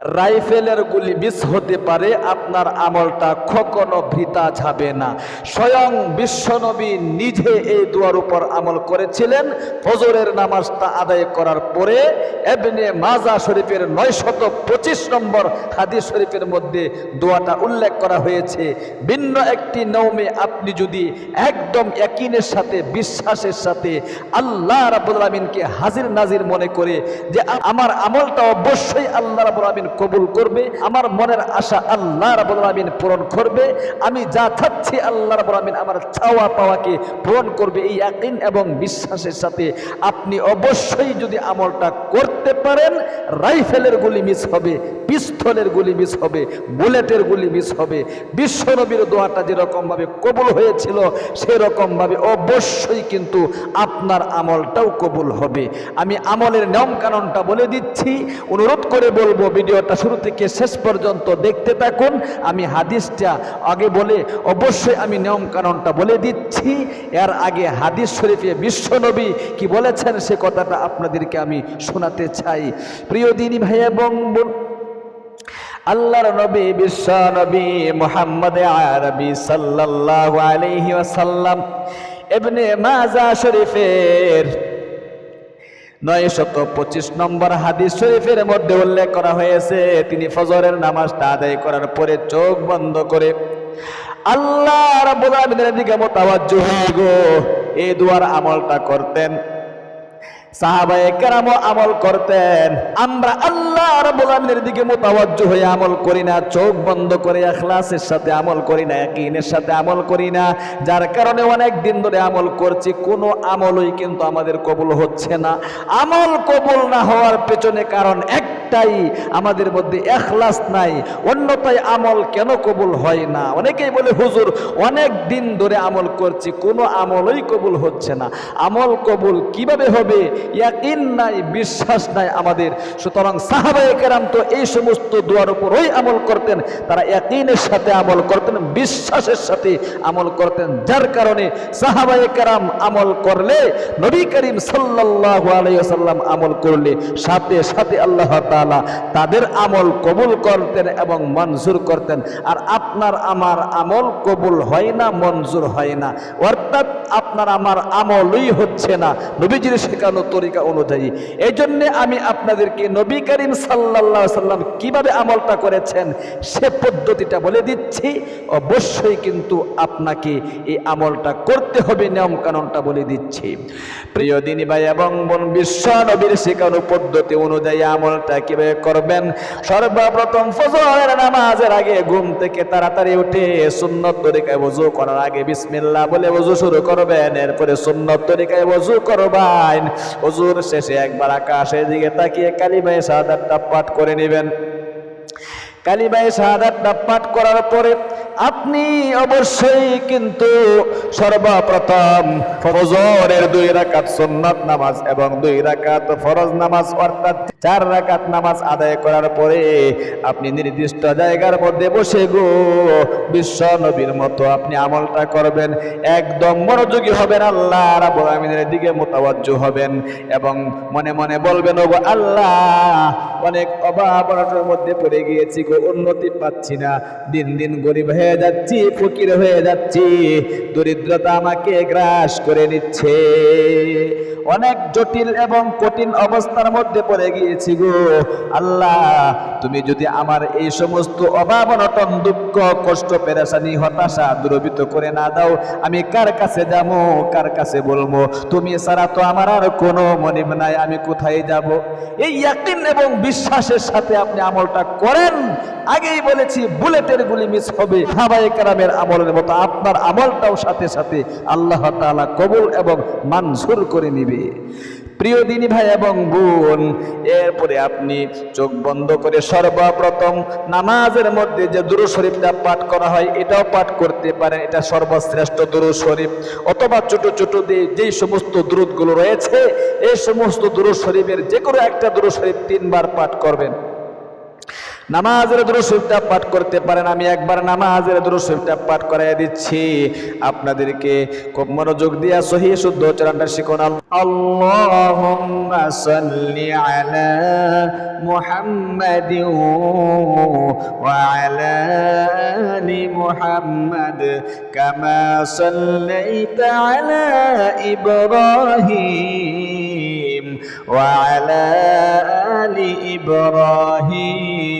রাইফেলের গুলি মিস হতে পারে, আপনার আমলটা কখনো ভৃতা যাবে না। স্বয়ং বিশ্বনবী নিজে এই দুয়ার উপর আমল করেছিলেন, ফজরের নামাজটা আদায় করার পরে এমনি মাজা শরীফের নয় শত পঁচিশ নম্বর হাদিস শরীফের মধ্যে দোয়াটা উল্লেখ করা হয়েছে, ভিন্ন একটি নৌমে আপনি যদি একদম একিনের সাথে, বিশ্বাসের সাথে আল্লাহ রাবুল আলমিনকে হাজির নাজির মনে করে যে আমার আমলটা অবশ্যই আল্লাহ রাবুল আলমিন কবুল করবে, আমার মনের আশা আল্লাহ রাবুল আলমিন পূরণ করবে, আমি যা চাচ্ছি আল্লাহ রাবুল আলমিন আমার চাওয়া পাওয়াকে পূরণ করবে, এই একদিন এবং বিশ্বাসের সাথে আপনি অবশ্যই যদি আমলটা করতে পারেন, রাইফেলের গুলি মিস হবে, পিস্তলের গুলি মিস হবে, বুলেটের গুলি মিস হবে বিশ্বনবীর দোয়াটা যেরকমভাবে কবুল হয়েছিল, সেরকমভাবে অবশ্যই কিন্তু আপনার আমলটাও কবুল হবে। আমি আমলের নিয়ম কানুনটা বলে দিচ্ছি, অনুরোধ করে বলব ভিডিওটা শুরু থেকে শেষ পর্যন্ত দেখতে থাকুন। আমি হাদিসটা আগে বলে, অবশ্যই আমি নিয়ম বলে দিচ্ছি। এর আগে হাদিস শরীফে বিশ্বনবী কি বলেছেন সে কথাটা আপনাদেরকে আমি শোনাতে চাই। প্রিয় দিনী ভাই এবং আল্লাহর নবী, বিশ্ব নবী মোহাম্মদ আরবি সাল্লাল্লাহু আলাইহি ওয়াসাল্লাম, ইবনে মাজা শরীফের নয় শত পঁচিশ নম্বর হাদিস শরীফের মধ্যে উল্লেখ করা হয়েছে, তিনি ফজরের নামাজটা আদায় করার পরে চোখ বন্ধ করে, আল্লাহ রাব্বুল আলামিনের দিকে মোতাবাজ্জু হয়ে গো, এই দুয়ার আমলটা করতেন। সাহাবায়ে কেরাম আমল করতেন। আমরা আল্লাহ রাব্বুল আলামিনের দিকে মোতাবাজ্জু হয়ে আমল করি না, চোখ বন্ধ করে ইখলাসের সাথে আমল করি না, ইয়াকিনের সাথে আমল করি না। যার কারণে অনেক দিন ধরে আমল করছি, কোনো আমলই কিন্তু আমাদের কবুল হচ্ছে না। আমল কবুল না হওয়ার পেছনে কারণ একটাই আমাদের মধ্যে এখলাস নাই অন্যতায় আমল কেন কবুল হয় না? অনেকেই বলে, হুজুর, অনেক দিন ধরে আমল করছি, কোনো আমলই কবুল হচ্ছে না। আমল কবুল কীভাবে হবে? ইয়াকিন নাই, বিশ্বাস নাই আমাদের। সুতরাং সাহাবায়ে কেরাম তো এই সমস্ত দোয়ার উপরই আমল করতেন। তারা ইয়াকিনের সাথে আমল করতেন, বিশ্বাসের সাথে আমল করতেন। যার কারণে সাহাবায়ে কেরাম আমল করলে, নবী করিম সাল্লাল্লাহু আলাইহি ওয়াসাল্লাম আমল করলে, সাথে সাথে আল্লাহ তাআলা তাদের আমল কবুল করতেন এবং মঞ্জুর করতেন। আর আপনার আমার আমল কবুল হয় না, মঞ্জুর হয় না। অর্থাৎ আপনার আমার আমলই হচ্ছে না। নবীজির শেখানো তরিকা অনুযায়ী। এই জন্যে আমি আপনাদেরকে নবী করিম আলাইহি সাল্লাম কীভাবে আমলটা করেছেন সে পদ্ধতিটা বলে দিচ্ছি। অবশ্যই কিন্তু আপনাকে এই আমলটা করতে হবে নিয়ম কানুনটা বলে দিচ্ছি। প্রিয় দিনী ভাই এবং বোন, বিশ্ব নবীর শেখানো পদ্ধতি অনুযায়ী আমলটা কীভাবে করবেন? সর্বপ্রথম ফজরের নামাজের আগে ঘুম থেকে তাড়াতাড়ি উঠে সুন্নত তরিকায় ওযু করার আগে বিসমিল্লাহ বলে ওযু শুরু করবেন। এরপরে সুন্নত তরিকায় ওযু করবেন। ওযুর শেষে একবার আকাশের দিকে তাকিয়ে কালিমায়ে শাহাদাতটা পাঠ করে নেবেন। কালিমায়ে শাহাদাতটা পাঠ করার পরে আপনি অবশ্যই কিন্তু সর্বপ্রথম ফজরের দুই রাকাত সুন্নাত নামাজ এবং দুই রাকাত ফরজ নামাজ অর্থাৎ চার রাকাত নামাজ আদায় করার পরে আপনি নির্দিষ্ট জায়গার মধ্যে বসে গো। বিশ্ব নবীর মতো আপনি আমলটা করবেন। একদম মনোযোগী হবেন আল্লাহ রাব্বুল আমিনের দিকে মোতাবজ্জু হবেন এবং মনে মনে বলবেন ও আল্লাহ, অনেক অভাব মধ্যে পড়ে গিয়েছি গো, উন্নতি পাচ্ছি না। দিন দিন গরিব হয়ে যাচ্ছি, ফকির হয়ে যাচ্ছি, দরিদ্রতা আমাকে গ্রাস করে নিচ্ছে। অনেক জটিল এবং কঠিন অবস্থার মধ্যে পড়ে গিয়েছি গো। আল্লাহ, তুমি যদি আমার এই সমস্ত অভাব অনটন দুঃখ, কষ্ট, পেরেশানি, হতাশা দূরবিত করে না দাও, আমি কার কাছে যাব, কার কাছে বলব? তুমি ছাড়া তো আমার আর কোনো মনিব নাই, আমি কোথায় যাব? এই ইয়াকিন এবং বিশ্বাসের সাথে আপনি আমলটা করেন। আগেই বলেছি, বুলেটের গুলি মিস হবে। হাবাই কারামের আমলের মতো আপনার আমলটাও সাথে সাথে আল্লাহ তাআলা কবুল এবং মানসুর করে নিবে। প্রিয় দিনী ভাই এবং বোন, এরপরে আপনি চোখ বন্ধ করে সর্বপ্রথম নামাজের মধ্যে যে দুরু শরীফটা পাঠ করা হয়, এটাও পাঠ করতে পারেন। এটা সর্বশ্রেষ্ঠ দুরু শরীফ। অথবা ছোট ছোট যেই সমস্ত দুরুদগুলো রয়েছে, এই সমস্ত দুরু শরীফের যে কোনো একটা দুরু শরীফ তিনবার পাঠ করবেন। নামাজের দুরুশরীফটা পাঠ করতে পারেন, আমি একবার নামাজের দুরুশরীফটা পাঠ করাই দিচ্ছি। আপনাদেরকে খুব মনোযোগ দিয়া সহি শুদ্ধ উচ্চারণটা শিখুন। আল্লাহুম্মা সাল্লি আলা মুহাম্মাদিন ওয়া আলা আলি মুহাম্মাদ কামা সাল্লাইতা আলা ইব্রাহিম ওয়া আলা আলি ইব্রাহিম।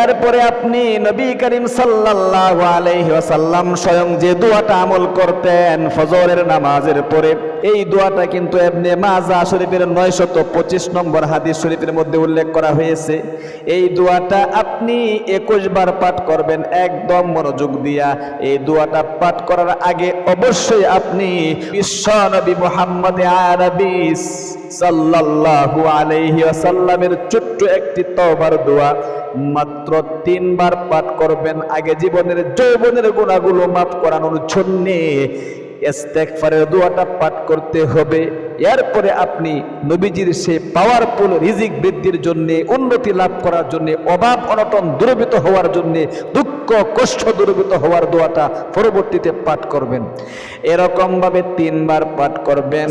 এরপরে আপনি নবী করিম সাল্লাল্লাহু আলাইহি স্বয়ং যে দোয়াটা আমল করতেন ফজরের নামাজের পরে, এই দোয়াটা কিন্তু এমনি মাজা শরীফের 925 নম্বর হাদিস শরীফের মধ্যে উল্লেখ করা হয়েছে। এই দোয়াটা আপনি 21 বার পাঠ করবেন, একদম মনোযোগ দিয়া। এই দোয়াটা পাঠ করার আগে অবশ্যই আপনি বিশ্ব নবী মুহাম্মদ আরবি সাল্লাল্লাহু আলাইহি ওয়াসাল্লামের ছোট্ট একটি তওবার দোয়া, মাত্র তিনবার পাঠ করবেন। আগে জীবনের যৌবনের গুণাগুলো মাফ করানোর জন্যে ইস্তেগফারের দোয়াটা পাঠ করতে হবে। এরপরে আপনি নবীজির সে পাওয়ারফুল রিজিক বৃদ্ধির জন্য, উন্নতি লাভ করার জন্য, অভাব, অনটন দূরীভূত হওয়ার জন্য, দুঃখ, কষ্ট দূরীভূত হওয়ার দোয়াটা পরবর্তীতে পাঠ করবেন। এরকম ভাবে তিনবার পাঠ করবেন।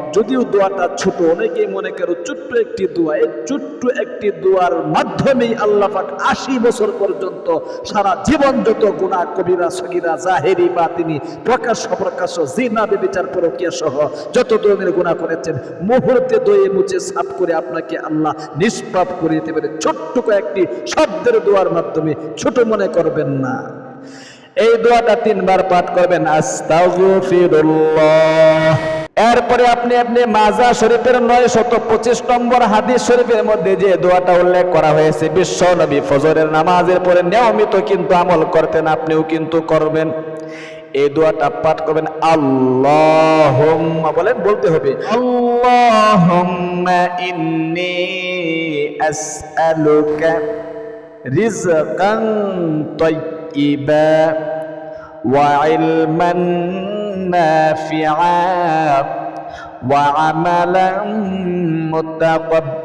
যদিও দোয়াটা ছোট, অনেকেই মনে করো ছোট্ট একটি দোয়া, এই ছোট্ট একটি দোয়ার মাধ্যমেই আল্লাহ পাক আশি বছর পর্যন্ত সারা জীবন যত গুণা কবিরা, সগিরা, জাহেরি বা তিনি প্রকাশ, অপ্রকাশ, জিনা বিচার পরকিয়া সহ যত ধরনের গুণা করেছেন, মুহূর্তে দয়ে মুছে সাফ করে আপনাকে আল্লাহ নিষ্পাপ করে দিতে পারে। ছোট্ট কয়েকটি শব্দের দোয়ার মাধ্যমে ছোট মনে করবেন না। এই দোয়াটা তিনবার পাঠ করবেন, আস্তাগফিরুল্লাহ। এরপরে আপনি আপনি মাজা শরীফের নয় শত পঁচিশ নম্বর হাদিস শরীফের মধ্যে যে দোয়াটা উল্লেখ করা হয়েছে, বিশ্ব নবী ফজরের নামাজের পরে নিয়মিত কিন্তু আমল করতেন, আপনিও কিন্তু করবেন। এই দোয়াটা পাঠ করবেন আল্লাহ বলেন, বলতে হবে আল্লাহ نافعا وعملا متقبلا.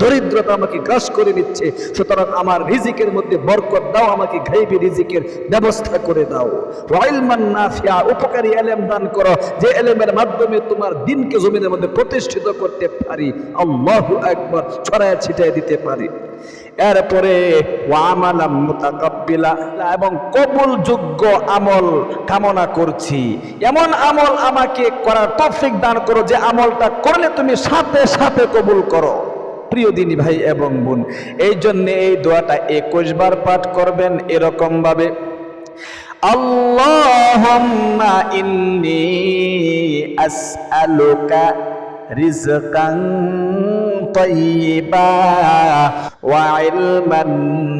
দরিদ্রতা আমাকে গ্রাস করে নিচ্ছে, সুতরাং আমার রিজিকের মধ্যে বরকত দাও, আমাকে ঘাইবি রিজিকের ব্যবস্থা করে দাও। না উপকারী এলেম দান করো, যে এলেমের মাধ্যমে তোমার দিনকে জমিনের মধ্যে প্রতিষ্ঠিত করতে পারি। আল্লাহ একবার ছড়ায় ছিটায় দিতে পারি। এরপরে এবং কবুলযোগ্য আমল কামনা করছি। এমন আমল আমাকে করার তৌফিক দান করো যে আমলটা করলে তুমি সাথে সাথে কবুল করো। প্রিয় দিনী ভাই এবং বোন, এই জন্য এই দোয়াটা একুশ বার পাঠ করবেন এরকম ভাবে রিজকান طيبا وعلما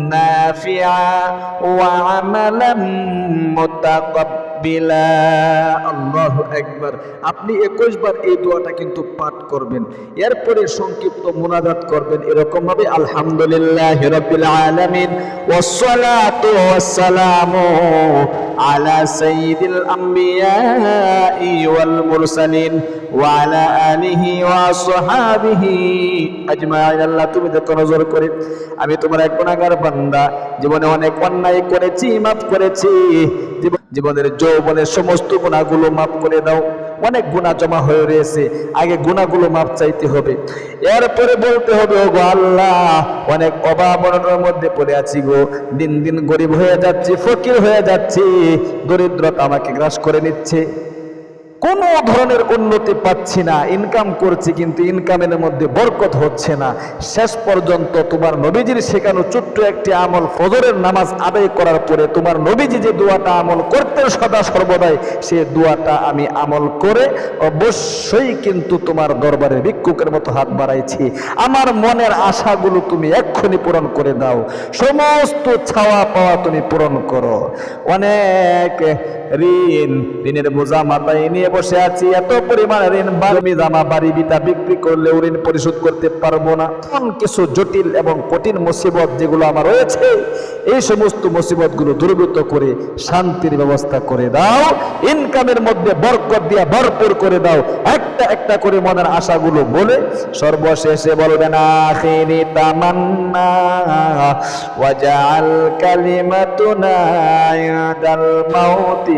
نافعا وعملا متقبلا الله একবার আপনি 21 বার এই দোয়াটা কিন্তু পাঠ করবেন এরপরে সংক্ষিপ্ত মুনাজাত করবেন এরকম ভাবে আলহামদুলিল্লাহি রাব্বিল আলামিন ওয়াসসালাতু ওয়াসসালামু আলা سيد الأنبياء والمرسلين وعلى آله وصحابه أجمعين. আল্লাহ, তুমি তো নজর করে। আমি তোমার এক গুণাগার বান্দা। জীবনে অনেক অন্যায় করেছি, মাফ করেছি। জীবন- জীবনের যৌবনের সমস্ত গুণাগুলো মাফ করে দাও। অনেক গুণা জমা হয়ে রয়েছে। আগে গুণাগুলো মাপ চাইতে হবে। এরপরে বলতে হবে গো আল্লাহ, অনেক অভাব অনটনের মধ্যে পড়ে আছি গো। দিন দিন গরিব হয়ে যাচ্ছি, ফকির হয়ে যাচ্ছি। দরিদ্রতা আমাকে গ্রাস করে নিচ্ছে। কোনো ধরনের উন্নতি পাচ্ছি না ইনকাম করছি কিন্তু ইনকামের মধ্যে বরকত হচ্ছে না। শেষ পর্যন্ত তোমার নবীজির শেখানো ছোট্ট একটি আমল ফজরের নামাজ আদায় করার পরে তোমার নবীজি যে দোয়াটা আমল করতেন সদা সর্বদাই, সে দোয়াটা আমি আমল করে অবশ্যই কিন্তু তোমার দরবারে ভিক্ষুকের মতো হাত বাড়াইছি। আমার মনের আশাগুলো তুমি এক্ষুনি পূরণ করে দাও। সমস্ত ছাওয়া পাওয়া তুমি পূরণ করো। অনেক ঋণ। ঋণের বোঝা মাথায় নিয়ে বসে আছি, এত পরিমাণ ঋণ বাড়ি জামা বাড়ি বিটা বিক্রি করলেও ঋণ পরিশোধ করতে পারব না। এমন কিছু জটিল এবং কঠিন মুসিবত যেগুলো আমার রয়েছে, এই সমস্ত মুসিবতগুলো দূরীভূত করে শান্তির ব্যবস্থা করে দাও, ইনকামের মধ্যে বরকত দিয়া ভরপুর করে দাও, একটা একটা করে মনের আশাগুলো বলে সর্বশেষে বলবেন আখিরি তামান্না, ওয়াজআল কালিমাতুনা ইনদাল মাউতি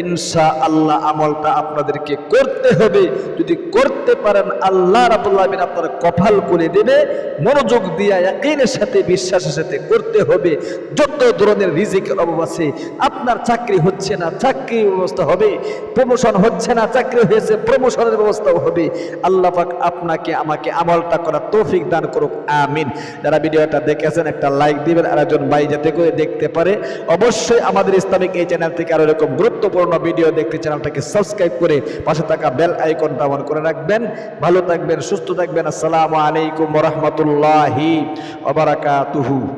ইনশা আল্লাহ আমলটা আপনাদেরকে করতে হবে। যদি করতে পারেন, আল্লাহ রাবুল আলমিন আপনার কপাল করে দেবে। মনোযোগ দিয়া একইনের সাথে, বিশ্বাসের সাথে করতে হবে। যত ধরনের রিজিকের অভাব আছে, আপনার চাকরি হচ্ছে না চাকরির ব্যবস্থা হবে। প্রমোশন হচ্ছে না, চাকরি হয়েছে, প্রমোশনের ব্যবস্থাও হবে। আল্লাহ পাক আপনাকে, আমাকে আমলটা করার তৌফিক দান করুক, আমিন। যারা ভিডিওটা দেখেছেন, একটা লাইক দিবেন আর একজন ভাই যাতে করে দেখতে পারে। অবশ্যই আমাদের ইসলামিক এই চ্যানেল থেকে আরও এরকম গুরুত্বপূর্ণ ভিডিও দেখতে চ্যানেলটাকে সাবস্ক্রাইব করে পাশে থাকা বেল আইকনটা অন করে রাখবেন। ভালো থাকবেন, সুস্থ থাকবেন। আসসালামু আলাইকুম রহমতুল্লাহি